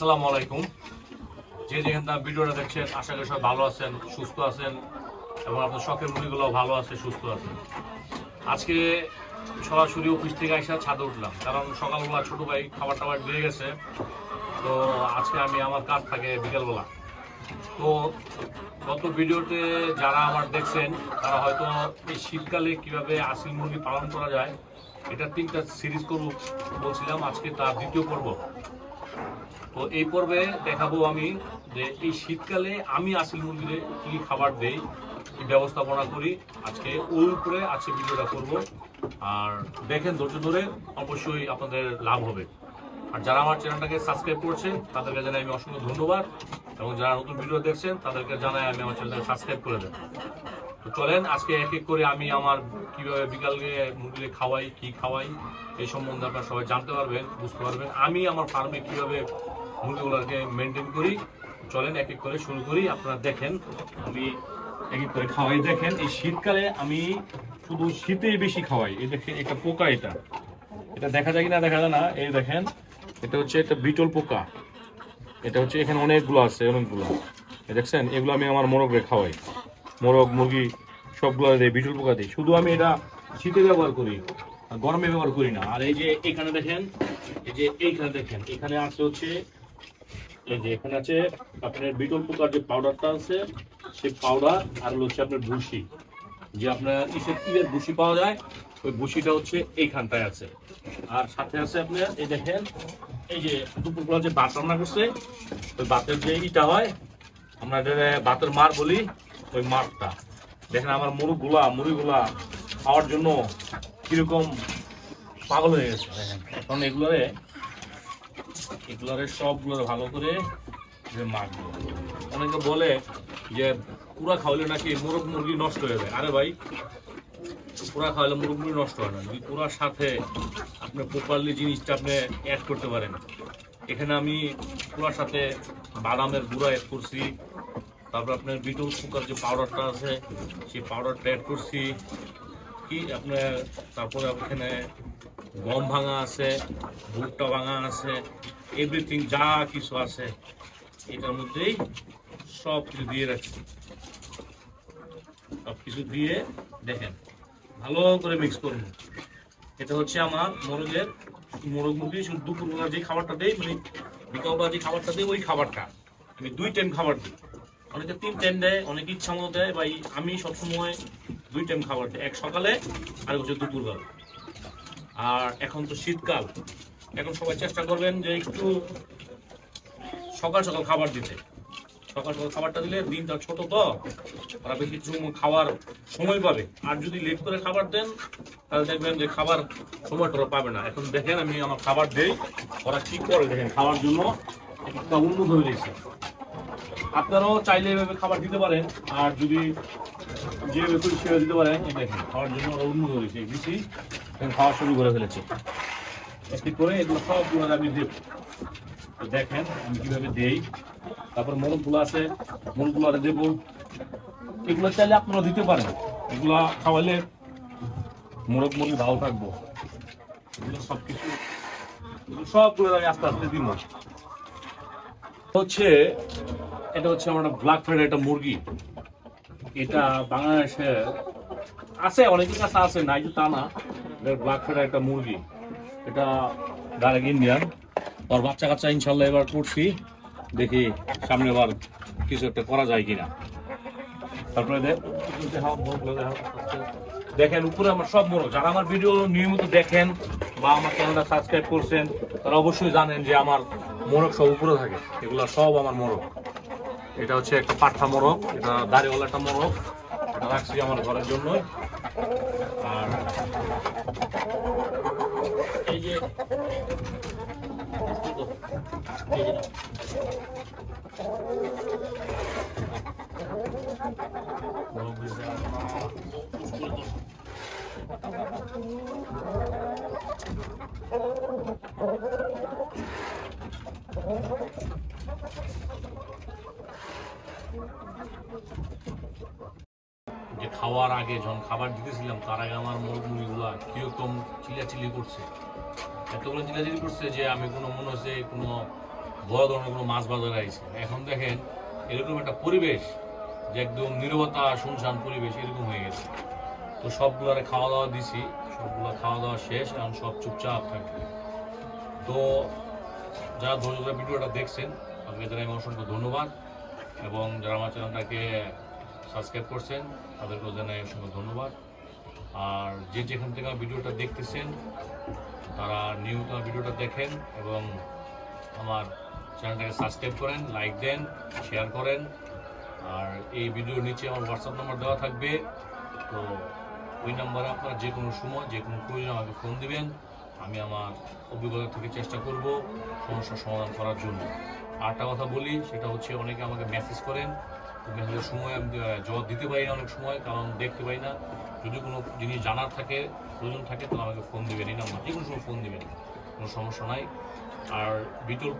আসসালামু আলাইকুম। যে যেখান থেকে ভিডিওটা দেখছেন, আশা করি সবাই ভালো আছেন, সুস্থ আছেন এবং আপনার শখের মুড়িগুলো ভালো আছে, সুস্থ আছে আজকে সরাসরি অফিস থেকে এসে ছাদে উঠলাম, কারণ সকালবেলা ছোট ভাই খাবার টাবার দিয়ে গেছে। তো আজকে আমি, আমার কাজ থাকে বিকেলবেলা। তো গত ভিডিওতে যারা আমার দেখছেন, তারা হয়তো এই শীতকালে কীভাবে আসিল মুরগি পালন করা যায়, এটা তিনটা সিরিজ করব, বলছিলাম, আজকে তার দ্বিতীয় পর্ব। তো এই পর্বে দেখাবো আমি যে এই শীতকালে আমি আসিল মুরগিরে কি খাবার দেই, কি ব্যবস্থাপনা করি। আজকে ওর উপরে আজকে ভিডিওটা করব। আর দেখেন ধৈর্য ধরে অবশ্যই আপনাদের লাভ হবে। আর যারা আমার চ্যানেলটাকে সাবস্ক্রাইব করছেন, তাদেরকে জানাই আমি অসংখ্য ধন্যবাদ। এবং যারা নতুন ভিডিও দেখছেন, তাদেরকে জানাই আমি আমার চ্যানেলটাকে সাবস্ক্রাইব করে দেন তো চলেন, আজকে এক এক করে আমি আমার কীভাবে বিকালে মুরগি খাওয়াই, কি খাওয়াই এই সম্বন্ধে আপনারা সবাই জানতে পারবেন, বুঝতে পারবেন। আমি আমার ফার্মে কীভাবে মুরগিগুলোকে মেনটেন করি। চলেন এক এক করে শুরু করি, আপনারা দেখেন। আমি এক এক করে খাওয়াই, দেখেন। এই শীতকালে আমি শুধু শীতেই বেশি খাওয়াই। এই দেখেন একটা পোকা এটা। এটা দেখা যায় কি না দেখা যায় না? এই দেখেন, এটা হচ্ছে একটা বিটল পোকা। এটা হচ্ছে এখানে অনেকগুলো আছে, অনেকগুলো। দেখছেন, এগুলো আমি আমার মোরগরে খাওয়াই। মোরগ, মুরগি, সবগুলো দিই বিটল পোকা দিই। শুধু আমি এটা শীতে ব্যবহার করি, গরমে ব্যবহার করি না। আর এই যে এখানে দেখেন, এই যে এইখানে দেখেন, এখানে আছে হচ্ছে এই যে এখানে আছে আপনার বিটল পোকার যে পাউডারটা আছে, সেই পাউডার আর হচ্ছে আপনার ভুসি যে আপনার ইসের তিলের ভুসি পাওয়া যায়, ওই ভুসিটা হচ্ছে এইখানটায় আছে। আর সাথে আছে আপনার, এই দেখেন, এই যে দুপুরবেলা যে ভাত রান্না করছে, ওই ভাতের যে ইটা হয়, আমরা এটা ভাতের মার বলি, ওই মারটা। দেখেন আমার মুরগগুলা মুড়িগুলা খাওয়ার জন্য কীরকম পাগল হয়ে গেছে। দেখেন, এখন এগুলোরে এগুলোরে সবগুলো ভালো করে মাখবো। অনেকে বলে যে পুরা খাওয়ালে নাকি মুরগ মুরগি নষ্ট হয়ে যায়। আরে ভাই পুরা খাওয়ালে মুরগ মুরগি নষ্ট হয় না। যদি পুরার সাথে আপনি প্রপারলি জিনিসটা আপনি অ্যাড করতে পারেন। এখানে আমি পুরার সাথে বাদামের গুঁড়া অ্যাড করছি। তারপর আপনার বিটল কুকার যে পাউডারটা আছে, সেই পাউডারটা অ্যাড করছি। কি আপনার তারপরে এখানে গম ভাঙা আছে, ভুট্টা ভাঙা আছে এভরিথিং যা কিছু আছে, এটার মধ্যেই সব কিছু দিয়ে রাখছি। সব কিছু দিয়ে দেখেন, ভালো করে মিক্স করুন। এটা হচ্ছে আমার মোরগের মোরগ মুরগি দুপুরবেলা যে খাবারটা দেয় মানে বিকালবেলা যে খাবারটা দেয় ওই খাবারটা। আমি দুই টাইম খাবার দিই। অনেকে তিন টাইম দেয়, অনেকে ইচ্ছা মতো দেয়, বা আমি সবসময় দুই টাইম খাবার দিই। এক সকালে আর হচ্ছে দুপুরবেলা। আর এখন তো শীতকাল। এখন সবাই চেষ্টা করবেন যে একটু সকাল সকাল খাবার দিতে। সকাল সকাল খাবারটা দিলে দিনটা ছোট তো, ওরা বেশি খাওয়ার সময় পাবে। আর যদি লেট করে খাবার দেন, তাহলে দেখবেন যে খাবার সময়টা ওরা পাবে না। এখন দেখেন আমি আমার খাবার দেই, ওরা কি করে দেখেন, খাওয়ার জন্য একটা উন্নত হয়ে গেছে। আপনারাও চাইলে এভাবে খাবার দিতে পারেন, আর যদি যেভাবে খুশি সেভাবে দিতে পারেন দেখেন, খাওয়ার জন্য ওরা উন্নত হয়েছে বেশি এখন খাওয়া শুরু করে ফেলেছে। একটি করে এগুলো সবগুলো আমি দেব। তো দেখেন আমি কীভাবে দেই। তারপর মোরগগুলো আছে মোরগগুলো আর দেবো। এগুলো চাইলে আপনারা দিতে পারেন। এগুলো খাওয়ালে মোরগ, মুরগি ভালো থাকব। এগুলো সব কিছু সবগুলো আমি আস্তে আস্তে দিব। হচ্ছে, এটা হচ্ছে আমার ব্ল্যাক ফ্রাইড একটা মুরগি। এটা বাংলাদেশে আছে, অনেকের কাছে আছে, নাই যে তা না। ব্ল্যাক ফ্রাইড একটা মুরগি। এটা ডাইরেক্ট ইন্ডিয়ান ওর বাচ্চা কাচ্চা ইনশাল্লাহ এবার করছি। দেখি সামনে এবার কিছু একটা করা যায় কিনা। তারপরে দেখেন, উপরে আমার সব মোরগ যারা আমার ভিডিও নিয়মিত দেখেন বা আমার চ্যানেলটা সাবস্ক্রাইব করছেন, তারা অবশ্যই জানেন যে আমার মোরগ সব উপরে থাকে। এগুলো সব আমার মোরগ। এটা হচ্ছে একটা পাঠা মোরগ, এটা দাড়িওয়ালা একটা মোরগ। রাখছি আমার ঘরের জন্য আর এই যে যে খাওয়ার আগে যখন খাবার দিতেছিলাম, তার আগে আমার মুরগিগুলা কীরকম চিল্লাচিল্লি করছে? এতগুলো চিল্লাচিল্লি করছে যে আমি কোনো মনে হচ্ছে কোনো বড় ধরনের কোনো মাছ বাজারে আইছে। এখন দেখেন, এরকম একটা পরিবেশ যে একদম নীরবতা, শুনশান পরিবেশ এরকম হয়ে গেছে। তো সবগুলারে খাওয়া দাওয়া দিছি, সবগুলো খাওয়া দাওয়া শেষ, এখন সব চুপচাপ থাকবে তো যারা ধৈর্য ভিডিওটা দেখছেন তাদেরকে জানাই আমি অসংখ্য ধন্যবাদ এবং যারা আমার চ্যানেলটাকে সাবস্ক্রাইব করছেন, তাদেরকেও জানাই অসংখ্য ধন্যবাদ। আর যে যেখান থেকে ভিডিওটা দেখতেছেন, তারা নিয়মিত আমার ভিডিওটা দেখেন এবং আমার চ্যানেলটাকে সাবস্ক্রাইব করেন, লাইক দেন, শেয়ার করেন। আর এই ভিডিওর নিচে আমার হোয়াটসঅ্যাপ নাম্বার দেওয়া থাকবে। তো ওই নাম্বারে আপনার যে কোনো সময়, যে কোনো প্রয়োজন আমাকে ফোন দিবেন। আমি আমার অভিজ্ঞতা থেকে চেষ্টা করব সমস্যার সমাধান করার জন্য। আরেকটা কথা বলি, সেটা হচ্ছে অনেকে আমাকে মেসেজ করেন। মেসেজের সময় জবাব দিতে পারি না অনেক সময়, কারণ দেখতে পাই না। যদি কোনো জিনিস জানার থাকে, প্রয়োজন থাকে, তাহলে আমাকে ফোন দিবেন। এই নাম্বার যে কোনো সময় ফোন দিবেন, কোনো সমস্যা নাই। আর বিটল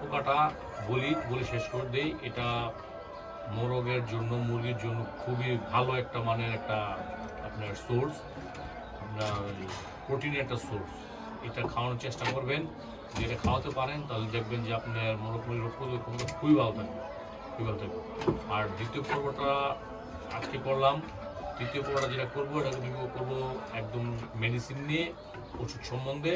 বলি, বলে শেষ করে দেই, এটা মোরগের জন্য, মুরগির জন্য খুবই ভালো একটা মানের একটা আপনার সোর্স আপনার প্রোটিনের একটা সোর্স এটা খাওয়ানোর চেষ্টা করবেন। যদি এটা খাওয়াতে পারেন, তাহলে দেখবেন যে আপনার মুরগির রোগ খুবই ভালো থাকবে, খুবই ভালো থাকবে। আর দ্বিতীয় পর্বটা আজকে করলাম। তৃতীয় পর্বটা যেটা করব এটা করব একদম মেডিসিন নিয়ে, ওষুধ সম্বন্ধে।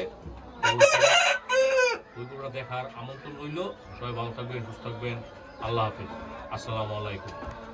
ওই পর্বটা দেখার আমন্ত্রণ রইল। সবাই ভালো থাকবেন, সুস্থ থাকবেন। আল্লাহ হাফিজ। আসসালামু আলাইকুম।